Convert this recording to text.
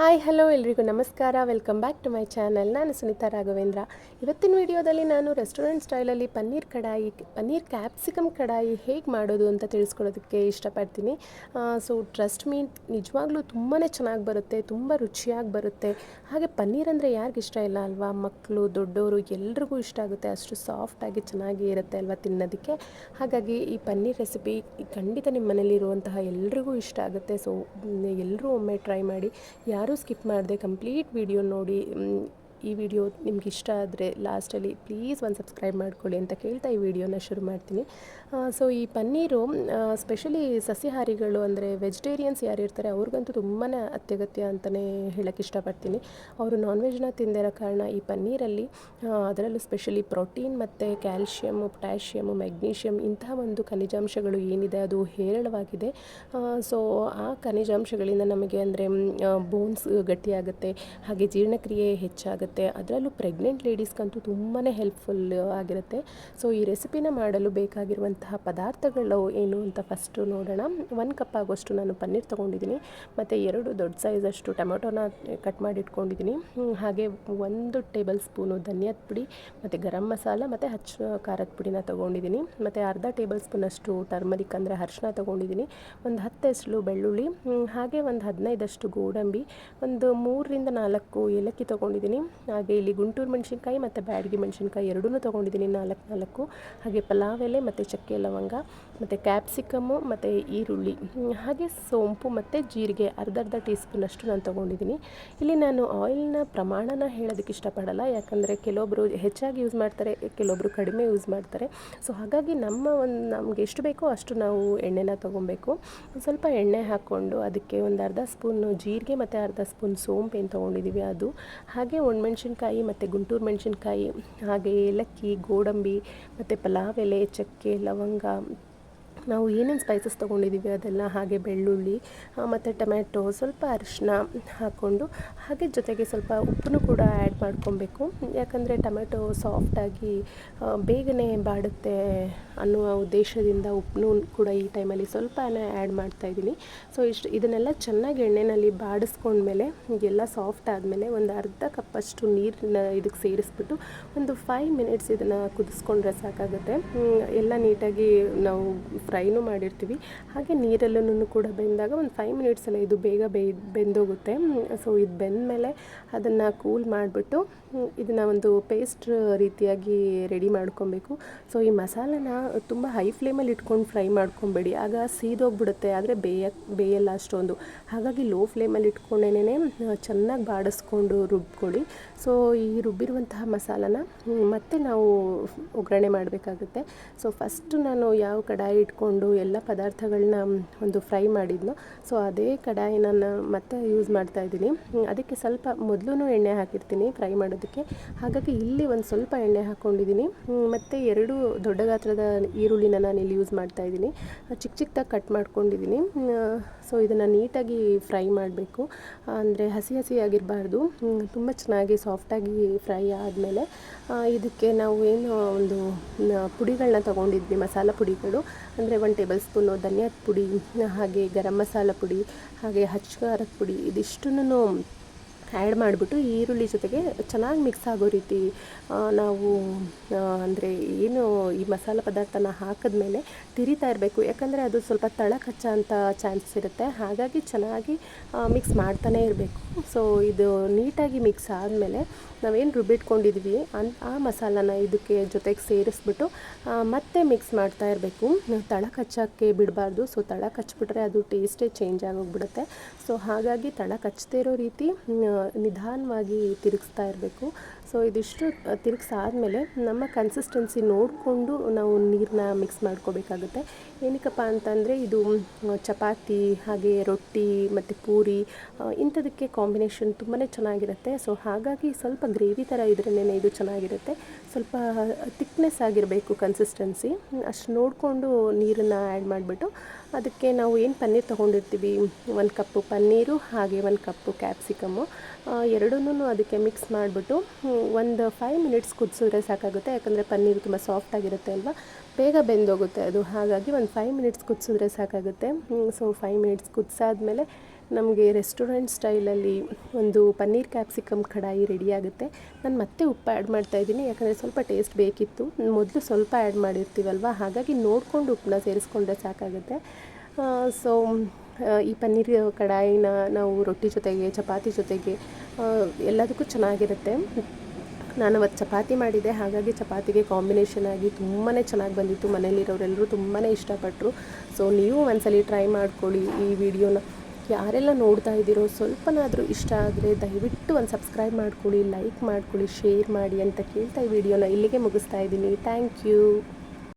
Hi, hello ಎಲ್ರಿಗೂ ನಮಸ್ಕಾರ. Welcome back to my channel ನಾನು ಸುನೀತಾ ರಾಘವೇಂದ್ರ. ಇವತ್ತಿನ ವಿಡಿಯೋದಲ್ಲಿ ನಾನು ರೆಸ್ಟೋರೆಂಟ್ ಸ್ಟೈಲಲ್ಲಿ ಪನ್ನೀರ್ ಕಡಾಯಿ, ಪನ್ನೀರ್ ಕ್ಯಾಪ್ಸಿಕಮ್ ಕಡಾಯಿ ಹೇಗೆ ಮಾಡೋದು ಅಂತ ತಿಳಿಸ್ಕೊಡೋದಕ್ಕೆ ಇಷ್ಟಪಡ್ತೀನಿ. ಸೊ ಟ್ರಸ್ಟ್ ಮೀ ನಿಜವಾಗ್ಲೂ ತುಂಬಾ ಚೆನ್ನಾಗಿ ಬರುತ್ತೆ, ತುಂಬ ರುಚಿಯಾಗಿ ಬರುತ್ತೆ. ಹಾಗೆ ಪನ್ನೀರ್ ಅಂದರೆ ಯಾರಿಗೆ ಇಷ್ಟ ಇಲ್ಲ ಅಲ್ವಾ? ಮಕ್ಕಳು ದೊಡ್ಡವರು ಎಲ್ರಿಗೂ ಇಷ್ಟ ಆಗುತ್ತೆ. ಅಷ್ಟು ಸಾಫ್ಟಾಗಿ ಚೆನ್ನಾಗಿ ಇರುತ್ತೆ ಅಲ್ವಾ ತಿನ್ನೋದಕ್ಕೆ? ಹಾಗಾಗಿ ಈ ಪನ್ನೀರ್ ರೆಸಿಪಿ ಖಂಡಿತ ನಿಮ್ಮ ಮನೇಲಿರುವಂತಹ ಎಲ್ರಿಗೂ ಇಷ್ಟ ಆಗುತ್ತೆ. ಸೊ ಎಲ್ಲರೂ ಒಮ್ಮೆ ಟ್ರೈ ಮಾಡಿ. ಯಾರೂ ಸ್ಕಿಪ್ ಮಾಡದೆ ಕಂಪ್ಲೀಟ್ ವಿಡಿಯೋ ನೋಡಿ ಈ ವಿಡಿಯೋ ನಿಮ್ಗೆ ಇಷ್ಟ ಆದರೆ ಲಾಸ್ಟಲ್ಲಿ ಪ್ಲೀಸ್ ಒಂದು ಸಬ್ಸ್ಕ್ರೈಬ್ ಮಾಡ್ಕೊಳ್ಳಿ ಅಂತ ಕೇಳ್ತಾ ಈ ವಿಡಿಯೋನ ಶುರು ಮಾಡ್ತೀನಿ. ಸೊ ಈ ಪನ್ನೀರು ಸ್ಪೆಷಲಿ ಸಸ್ಯಾಹಾರಿಗಳು ಅಂದರೆ ವೆಜಿಟೇರಿಯನ್ಸ್ ಯಾರು ಇರ್ತಾರೆ ಅವ್ರಿಗಂತೂ ತುಂಬಾ ಅತ್ಯಗತ್ಯ ಅಂತಲೇ ಹೇಳೋಕ್ಕೆ ಇಷ್ಟಪಡ್ತೀನಿ. ಅವರು ನಾನ್ ವೆಜ್ನ ತಿಂದಿರೋ ಕಾರಣ ಈ ಪನ್ನೀರಲ್ಲಿ ಅದರಲ್ಲೂ ಸ್ಪೆಷಲಿ ಪ್ರೋಟೀನ್ ಮತ್ತು ಕ್ಯಾಲ್ಶಿಯಮ್ಮು ಪೊಟ್ಯಾಷಿಯಮು ಮೆಗ್ನೀಷಿಯಮ್ ಇಂತಹ ಒಂದು ಖನಿಜಾಂಶಗಳು ಏನಿದೆ ಅದು ಹೇರಳವಾಗಿದೆ. ಸೊ ಆ ಖನಿಜಾಂಶಗಳಿಂದ ನಮಗೆ ಅಂದರೆ ಬೋನ್ಸ್ ಗಟ್ಟಿಯಾಗುತ್ತೆ, ಹಾಗೆ ಜೀರ್ಣಕ್ರಿಯೆ ಹೆಚ್ಚಾಗುತ್ತೆ. ಅದರಲ್ಲೂ ಪ್ರೆಗ್ನೆಂಟ್ ಲೇಡೀಸ್ಗಂತೂ ತುಂಬಾ ಹೆಲ್ಪ್ಫುಲ್ ಆಗಿರುತ್ತೆ. ಸೊ ಈ ರೆಸಿಪಿನ ಮಾಡಲು ಬೇಕಾಗಿರುವಂತಹ ಪದಾರ್ಥಗಳು ಏನು ಅಂತ ಫಸ್ಟು ನೋಡೋಣ. ಒಂದು ಕಪ್ ಆಗೋಷ್ಟು ನಾನು ಪನ್ನೀರ್ ತೊಗೊಂಡಿದ್ದೀನಿ. ಮತ್ತು ಎರಡು ದೊಡ್ಡ ಸೈಜಷ್ಟು ಟೊಮೆಟೊನ ಕಟ್ ಮಾಡಿ ಇಟ್ಕೊಂಡಿದ್ದೀನಿ. ಹಾಗೆ ಒಂದು ಟೇಬಲ್ ಸ್ಪೂನು ಧನಿಯಾದ ಪುಡಿ, ಮತ್ತು ಗರಂ ಮಸಾಲ, ಮತ್ತು ಹಚ್ಚ ಖಾರದ ಪುಡಿನ ತೊಗೊಂಡಿದ್ದೀನಿ. ಮತ್ತು ಅರ್ಧ ಟೇಬಲ್ ಸ್ಪೂನಷ್ಟು ಟರ್ಮರಿಕ್ ಅಂದರೆ ಅರಿಶಿನ ತೊಗೊಂಡಿದ್ದೀನಿ. ಒಂದು ಹತ್ತು ಎಸ್ಳು ಬೆಳ್ಳುಳ್ಳಿ ಹಾಗೆ ಒಂದು ಹದಿನೈದಷ್ಟು ಗೋಡಂಬಿ, ಒಂದು ಮೂರರಿಂದ ನಾಲ್ಕು ಏಲಕ್ಕಿ ತೊಗೊಂಡಿದ್ದೀನಿ. ಹಾಗೆ ಇಲ್ಲಿ ಗುಂಟೂರು ಮೆಣಸಿನ್ಕಾಯಿ ಮತ್ತು ಬ್ಯಾಡಗಿ ಮೆಣಸಿನ್ಕಾಯಿ ಎರಡೂ ತೊಗೊಂಡಿದ್ದೀನಿ, ನಾಲ್ಕು ನಾಲ್ಕು. ಹಾಗೆ ಪಲಾವ್ ಎಲೆ ಮತ್ತು ಚಕ್ಕೆ ಲವಂಗ ಮತ್ತು ಕ್ಯಾಪ್ಸಿಕಮ್ಮು ಮತ್ತು ಈರುಳ್ಳಿ. ಹಾಗೆ ಸೋಂಪು ಮತ್ತು ಜೀರಿಗೆ ಅರ್ಧ ಅರ್ಧ ಟೀ ಸ್ಪೂನಷ್ಟು ನಾನು ತೊಗೊಂಡಿದ್ದೀನಿ. ಇಲ್ಲಿ ನಾನು ಆಯಿಲ್ನ ಪ್ರಮಾಣನ ಹೇಳೋದಕ್ಕೆ ಇಷ್ಟಪಡಲ್ಲ, ಯಾಕಂದರೆ ಕೆಲವೊಬ್ಬರು ಹೆಚ್ಚಾಗಿ ಯೂಸ್ ಮಾಡ್ತಾರೆ ಕೆಲವೊಬ್ಬರು ಕಡಿಮೆ ಯೂಸ್ ಮಾಡ್ತಾರೆ. ಸೊ, ಹಾಗಾಗಿ ನಮ್ಮ ಒಂದು ನಮಗೆ ಎಷ್ಟು ಬೇಕೋ ಅಷ್ಟು ನಾವು ಎಣ್ಣೆನ ತೊಗೊಬೇಕು. ಸ್ವಲ್ಪ ಎಣ್ಣೆ ಹಾಕ್ಕೊಂಡು ಅದಕ್ಕೆ ಒಂದು ಅರ್ಧ ಸ್ಪೂನು ಜೀರಿಗೆ ಮತ್ತು ಅರ್ಧ ಸ್ಪೂನ್ ಸೋಂಪು ಏನು ತೊಗೊಂಡಿದ್ದೀವಿ ಅದು. ಹಾಗೆ ಒಣಮೆಣ್ಸಿನ್ಕಾಯಿ ಮತ್ತು ಗುಂಟೂರು ಮೆಣಸಿನ್ಕಾಯಿ ಹಾಗೆ ಏಲಕ್ಕಿ ಗೋಡಂಬಿ ಮತ್ತು ಪಲಾವ್ ಎಲೆ ಚಕ್ಕೆ ಲವಂಗ ನಾವು ಏನೇನು ಸ್ಪೈಸಸ್ ತೊಗೊಂಡಿದ್ದೀವಿ ಅದೆಲ್ಲ ಹಾಗೆ ಬೆಳ್ಳುಳ್ಳಿ ಮತ್ತು ಟೊಮ್ಯಾಟೊ, ಸ್ವಲ್ಪ ಅರಿಶಿನ ಹಾಕ್ಕೊಂಡು ಹಾಗೆ ಜೊತೆಗೆ ಸ್ವಲ್ಪ ಉಪ್ಪನ್ನು ಕೂಡ ಆ್ಯಡ್ ಮಾಡ್ಕೊಬೇಕು. ಯಾಕಂದರೆ ಟೊಮೆಟೊ ಸಾಫ್ಟಾಗಿ ಬೇಗನೆ ಬಾಡುತ್ತೆ ಅನ್ನುವ ಉದ್ದೇಶದಿಂದ ಉಪ್ಪನ್ನು ಕೂಡ ಈ ಟೈಮಲ್ಲಿ ಸ್ವಲ್ಪನೇ ಆ್ಯಡ್ ಮಾಡ್ತಾಯಿದ್ದೀನಿ ಸೊ ಇಷ್ಟು, ಇದನ್ನೆಲ್ಲ ಚೆನ್ನಾಗಿ ಎಣ್ಣೆಯಲ್ಲಿ ಬಾಡಿಸ್ಕೊಂಡ್ಮೇಲೆ ಎಲ್ಲ ಸಾಫ್ಟ್ ಆದಮೇಲೆ ಒಂದು ಅರ್ಧ ಕಪ್ಪಷ್ಟು ನೀರನ್ನ ಇದಕ್ಕೆ ಸೇರಿಸ್ಬಿಟ್ಟು ಒಂದು ಫೈವ್ ಮಿನಿಟ್ಸ್ ಇದನ್ನು ಕುದಿಸ್ಕೊಂಡ್ರೆ ಸಾಕಾಗುತ್ತೆ. ಎಲ್ಲ ನೀಟಾಗಿ ನಾವು ಫ್ರೈನೂ ಮಾಡಿರ್ತೀವಿ. ಹಾಗೆ ನೀರಲ್ಲೂ ಕೂಡ ಬೆಂದಾಗ ಒಂದು ಫೈವ್ ಮಿನಿಟ್ಸಲ್ಲ ಇದು ಬೇಗ ಬೆಂದೋಗುತ್ತೆ. ಸೊ ಇದು ಬೆಂದಮೇಲೆ ಅದನ್ನು ಕೂಲ್ ಮಾಡಿಬಿಟ್ಟು ಇದನ್ನು ಒಂದು ಪೇಸ್ಟ್ ರೀತಿಯಾಗಿ ರೆಡಿ ಮಾಡ್ಕೊಬೇಕು. ಸೊ ಈ ಮಸಾಲೆನ ತುಂಬ ಹೈ ಫ್ಲೇಮಲ್ಲಿ ಇಟ್ಕೊಂಡು ಫ್ರೈ ಮಾಡ್ಕೊಬೇಡಿ. ಆಗ ಸೀದೋಗ್ಬಿಡುತ್ತೆ, ಆದರೆ ಬೇಯ, ಬೇಯಲ್ಲ ಅಷ್ಟೊಂದು. ಹಾಗಾಗಿ ಲೋ ಫ್ಲೇಮಲ್ಲಿ ಇಟ್ಕೊಂಡೇನೆ ಚೆನ್ನಾಗಿ ಬಾಡಿಸ್ಕೊಂಡು ರುಬ್ಕೊಳ್ಳಿ. ಸೊ ಈ ರುಬ್ಬಿರುವಂತಹ ಮಸಾಲನ ಮತ್ತೆ ನಾವು ಒಗ್ಗರಣೆ ಮಾಡಬೇಕಾಗುತ್ತೆ. ಸೊ ಫಸ್ಟು ನಾನು ಯಾವ ಕಡಾಯಿ ಇಟ್ಕೊಂಡು ಎಲ್ಲ ಪದಾರ್ಥಗಳನ್ನ ಒಂದು ಫ್ರೈ ಮಾಡಿದ್ನೋ ಸೊ ಅದೇ ಕಡಾಯಿ ನಾನು ಮತ್ತೆ ಯೂಸ್ ಮಾಡ್ತಾ ಇದ್ದೀನಿ. ಅದಕ್ಕೆ ಸ್ವಲ್ಪ ಮೊದಲು ಎಣ್ಣೆ ಹಾಕಿರ್ತೀನಿ ಫ್ರೈ ಮಾಡೋದಕ್ಕೆ. ಹಾಗಾಗಿ ಇಲ್ಲಿ ಒಂದು ಸ್ವಲ್ಪ ಎಣ್ಣೆ ಹಾಕ್ಕೊಂಡಿದ್ದೀನಿ ಮತ್ತು ಎರಡು ದೊಡ್ಡ ಗಾತ್ರದ ಈರುಳ್ಳಿನ ನಾನು ಇಲ್ಲಿ ಯೂಸ್ ಮಾಡ್ತಾ ಇದ್ದೀನಿ. ಚಿಕ್ಕ ಚಿಕ್ಕದಾಗಿ ಕಟ್ ಮಾಡ್ಕೊಂಡಿದ್ದೀನಿ. ಸೊ ಇದನ್ನು ನೀಟಾಗಿ ಫ್ರೈ ಮಾಡಬೇಕು. ಅಂದರೆ ಹಸಿ ಹಸಿಯಾಗಿರಬಾರ್ದು ತುಂಬ ಚೆನ್ನಾಗಿ ಸಾಫ್ಟಾಗಿ ಫ್ರೈ ಆದಮೇಲೆ ಇದಕ್ಕೆ ನಾವು ಏನು ಒಂದು ಪುಡಿಗಳನ್ನ ತೊಗೊಂಡಿದ್ವಿ, ಮಸಾಲ ಪುಡಿಗಳು. ಅಂದರೆ ಒನ್ ಟೇಬಲ್ ಸ್ಪೂನು ಧನಿಯಾದ ಪುಡಿ, ಹಾಗೆ ಗರಂ ಮಸಾಲ ಪುಡಿ, ಹಾಗೆ ಹಚ್ಚ ಖಾರದ ಪುಡಿ ಇದಿಷ್ಟನ್ನು ಆ್ಯಡ್ ಮಾಡಿಬಿಟ್ಟು ಈರುಳ್ಳಿ ಜೊತೆಗೆ ಚೆನ್ನಾಗಿ ಮಿಕ್ಸ್ ಆಗೋ ರೀತಿ ನಾವು ಅಂದರೆ ಏನು ಈ ಮಸಾಲೆ ಪದಾರ್ಥನ ಹಾಕಿದ್ಮೇಲೆ ತಿರಿತಾ ಇರಬೇಕು. ಯಾಕಂದರೆ ಅದು ಸ್ವಲ್ಪ ತಳ ಕಚ್ಚ ಅಂತ ಚಾನ್ಸಸ್ ಇರುತ್ತೆ. ಹಾಗಾಗಿ ಚೆನ್ನಾಗಿ ಮಿಕ್ಸ್ ಮಾಡ್ತಾನೇ ಇರಬೇಕು. ಸೊ, ಇದು ನೀಟಾಗಿ ಮಿಕ್ಸ್ ಆದಮೇಲೆ ನಾವೇನು ರುಬ್ಬಿಟ್ಕೊಂಡಿದ್ವಿ, ಅನ್, ಆ ಮಸಾಲಾನ ಇದಕ್ಕೆ ಜೊತೆಗೆ ಸೇರಿಸ್ಬಿಟ್ಟು ಮತ್ತೆ ಮಿಕ್ಸ್ ಮಾಡ್ತಾ ಇರಬೇಕು. ತಳ ಕಚ್ಚೋಕ್ಕೆ ಬಿಡಬಾರ್ದು. ಸೊ ತಳ ಕಚ್ಚಿಬಿಟ್ರೆ ಅದು ಟೇಸ್ಟೇ ಚೇಂಜ್ ಆಗೋಗ್ಬಿಡುತ್ತೆ. ಸೊ, ಹಾಗಾಗಿ ತಳ ಕಚ್ಚದೇ ಇರೋ ರೀತಿ ನಿಧಾನವಾಗಿ ತಿರುಗಿಸ್ತಾ ಇರಬೇಕು. ಸೊ ಇದಿಷ್ಟು ತಿರುಗಿಸಾದ್ಮೇಲೆ ನಮ್ಮ ಕನ್ಸಿಸ್ಟೆನ್ಸಿ ನೋಡಿಕೊಂಡು ನಾವು ನೀರನ್ನ ಮಿಕ್ಸ್ ಮಾಡ್ಕೋಬೇಕಾಗುತ್ತೆ. ಏನಕ್ಕಪ್ಪ ಅಂತಂದರೆ, ಇದು ಚಪಾತಿ, ಹಾಗೆ ರೊಟ್ಟಿ, ಮತ್ತು ಪೂರಿ ಇಂಥದಕ್ಕೆ ಕಾಂಬಿನೇಷನ್ ತುಂಬಾ ಚೆನ್ನಾಗಿರುತ್ತೆ. ಸೊ ಹಾಗಾಗಿ ಸ್ವಲ್ಪ ಗ್ರೇವಿ ಥರ ಇದ್ರೇ ಇದು ಚೆನ್ನಾಗಿರುತ್ತೆ. ಸ್ವಲ್ಪ ತಿಕ್ನೆಸ್ ಆಗಿರಬೇಕು ಕನ್ಸಿಸ್ಟೆನ್ಸಿ ಅಷ್ಟು ನೋಡಿಕೊಂಡು ನೀರನ್ನು ಆ್ಯಡ್ ಮಾಡಿಬಿಟ್ಟು, ಅದಕ್ಕೆ ನಾವು ಏನು ಪನ್ನೀರ್ ತೊಗೊಂಡಿರ್ತೀವಿ? ಒಂದು ಕಪ್ಪು ಪನ್ನೀರು, ಹಾಗೆ ಒಂದು ಕಪ್ಪು ಕ್ಯಾಪ್ಸಿಕಮ್ಮು ಎರಡನ್ನೂ ಅದಕ್ಕೆ ಮಿಕ್ಸ್ ಮಾಡಿಬಿಟ್ಟು ಒಂದು ಫೈವ್ ಮಿನಿಟ್ಸ್ ಕುದಿಸಿದ್ರೆ ಸಾಕಾಗುತ್ತೆ. ಯಾಕಂದರೆ ಪನ್ನೀರು ತುಂಬ ಸಾಫ್ಟ್ ಆಗಿರುತ್ತೆ ಅಲ್ವಾ? ಬೇಗ ಬೆಂದೋಗುತ್ತೆ ಅದು. ಹಾಗಾಗಿ ಒಂದು ಫೈವ್ ಮಿನಿಟ್ಸ್ ಕುದಿಸಿದ್ರೆ ಸಾಕಾಗುತ್ತೆ. ಸೊ ಫೈವ್ ಮಿನಿಟ್ಸ್ ಕುದಿಸಾದ್ಮೇಲೆ ನಮಗೆ ರೆಸ್ಟೋರೆಂಟ್ ಸ್ಟೈಲಲ್ಲಿ ಒಂದು ಪನ್ನೀರ್ ಕ್ಯಾಪ್ಸಿಕಮ್ ಕಡಾಯಿ ರೆಡಿ ಆಗುತ್ತೆ. ನಾನು ಮತ್ತೆ ಉಪ್ಪು ಆ್ಯಡ್ ಮಾಡ್ತಾ ಇದ್ದೀನಿ. ಯಾಕಂದರೆ ಸ್ವಲ್ಪ ಟೇಸ್ಟ್ ಬೇಕಿತ್ತು. ಮೊದಲು ಸ್ವಲ್ಪ ಆ್ಯಡ್ ಮಾಡಿರ್ತೀವಲ್ವ? ಹಾಗಾಗಿ ನೋಡಿಕೊಂಡು ಉಪ್ಪನ್ನ ಸೇರಿಸ್ಕೊಂಡ್ರೆ ಸಾಕಾಗುತ್ತೆ. ಸೊ ಈ ಪನ್ನೀರ್ ಕಡಾಯಿನ ನಾವು ರೊಟ್ಟಿ ಜೊತೆಗೆ, ಚಪಾತಿ ಜೊತೆಗೆ ಎಲ್ಲದಕ್ಕೂ ಚೆನ್ನಾಗಿರುತ್ತೆ. ನಾನು ಅವತ್ತು ಚಪಾತಿ ಮಾಡಿದೆ ಹಾಗಾಗಿ ಚಪಾತಿಗೆ ಕಾಂಬಿನೇಷನ್ ಆಗಿ ತುಂಬಾ ಚೆನ್ನಾಗಿ ಬಂದಿತ್ತು. ಮನೆಯಲ್ಲಿರೋರೆಲ್ಲರೂ ತುಂಬಾ ಇಷ್ಟಪಟ್ಟರು ಸೊ ನೀವು ಒಂದ್ಸಲಿ ಟ್ರೈ ಮಾಡ್ಕೊಳ್ಳಿ ಈ ವಿಡಿಯೋನ. ಯಾರೆಲ್ಲ ನೋಡ್ತಾ ಇದ್ದೀರೋ, ಸ್ವಲ್ಪನಾದರೂ ಇಷ್ಟ ಆದರೆ ದಯವಿಟ್ಟು ಒಂದು ಸಬ್ಸ್ಕ್ರೈಬ್ ಮಾಡ್ಕೊಳ್ಳಿ ಲೈಕ್ ಮಾಡ್ಕೊಳ್ಳಿ ಶೇರ್ ಮಾಡಿ ಅಂತ ಕೇಳ್ತಾ ಈ ವಿಡಿಯೋನ. ಇಲ್ಲಿಗೆ ಮುಗಿಸ್ತಾ ಇದ್ದೀನಿ. Thank you